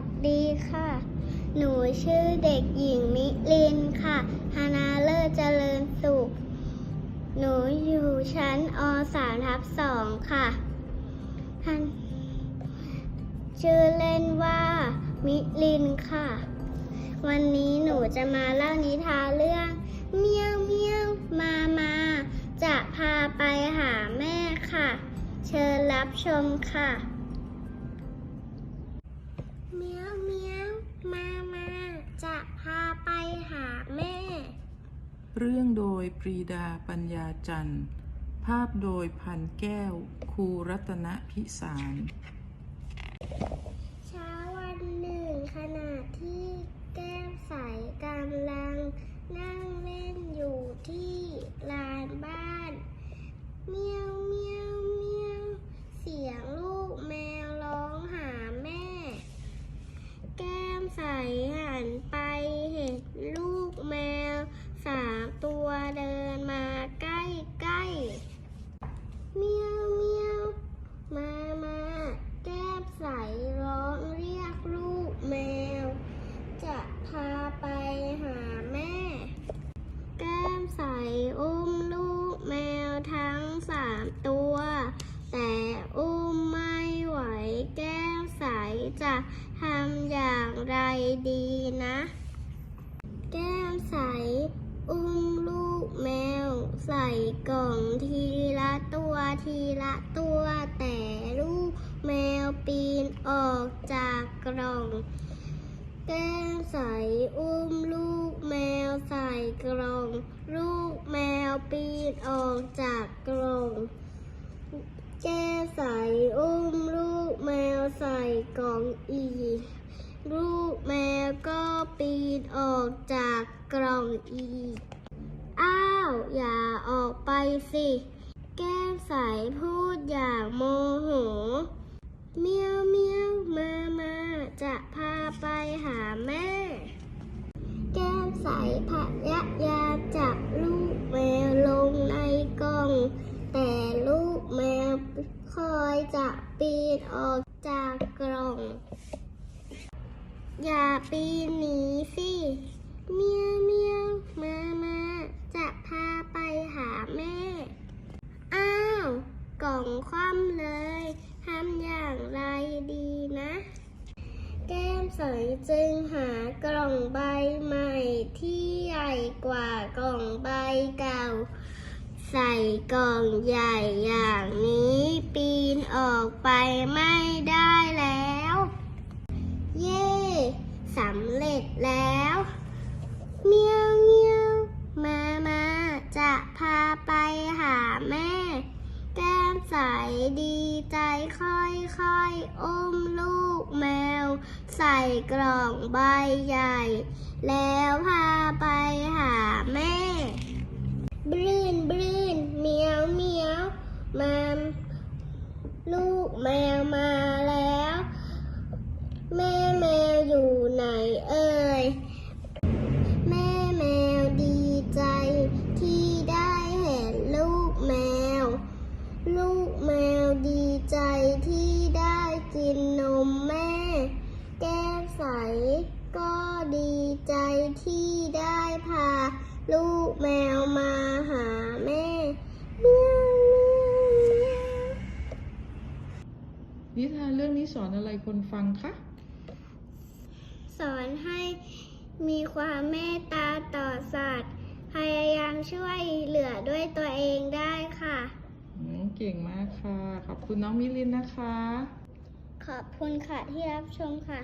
สดีค่ะ หนูชื่อเด็กหญิงมิลินค่ะฮานาเลอร์เจริญสุข หนูอยู่ชั้นอสามทับสองค่ะท่านชื่อเล่นว่ามิลินค่ะ วันนี้หนูจะมาเล่านิทานเรื่อง เมี้ยวเมี้ยวมามาจะพาไปหาแม่ค่ะ เชิญรับชมค่ะ เมียวเมียวมามาจะพาไปหาแม่ เรื่องโดยปรีดาปัญญาจันทร์ ภาพโดยพันแก้ว ครูรัตนพิสาร เช้าวันหนึ่งขณะที่แก้มใสกำลังนั่งเล่นอยู่ที่ลานบ้าน เมียวเมียวเมียวเสียงลูกแมวร้องหาแม่ แก้ม ใสหันไปเห็นลูกแมวสามตัวเดินมาใกล้ใกล้ๆเมียวเมียวมามาแก้มใสร้องเรียกลูกแมว จะพาไปหาแม่ แก้มใสอุ้มลูกแมวทั้งสามตัว แต่อุ้มไม่ไหวแก้มใส จะทำอย่างไรดีนะ แก้มใส อุ้มลูกแมว ใส่กล่องทีละตัวทีละตัวแต่ลูกแมวปีนออกจากกล่อง แก้มใส อุ้มลูกแมวใส่กล่อง ลูกแมวปีนออกจากกล่อง แก้ใส่อุ้มลูกแมวใส่กล่องอีกลูกแมวก็ปีนออกจากกล่องอีก อ้าว อย่าออกไปสิ แก้มใสพูดอย่างโมโห เมียวเมียวมามาจะพาไปหาแม่ แก้มใสพยากล่อง อย่าปีนหนีสิ เมียวเมียวมามาจะพาไปหาแม่ อ้าว กล่องคว่ำเลยทำอย่างไรดีนะ แก้มใสจึงหากล่องใบใหม่ที่ใหญ่กว่ากล่องใบเก่า ใส่กล่องใหญ่อย่างนี้ปีนออกไปไม่ อุ้มลูกแมว ใส่กล่องใบใหญ่ แล้วพาไปหาแม่บรื่นบรื่นเมียวเมียวมาลูกแมวมาแล้ว แม่แมวอยู่ไหนเอ่ ใจที่ได้พา ลูกแมวมาหาแม่เมียวเมียวเมียวนิทานเรื่องนี้สอนอะไรคนฟังคะ สอนให้มีความเมตตาต่อสัตว์ พยายามช่วยเหลือด้วยตัวเองได้ค่ะ อืมเก่งมากค่ะ ขอบคุณน้องมิลินนะคะ ขอบคุณค่ะที่รับชมค่ะ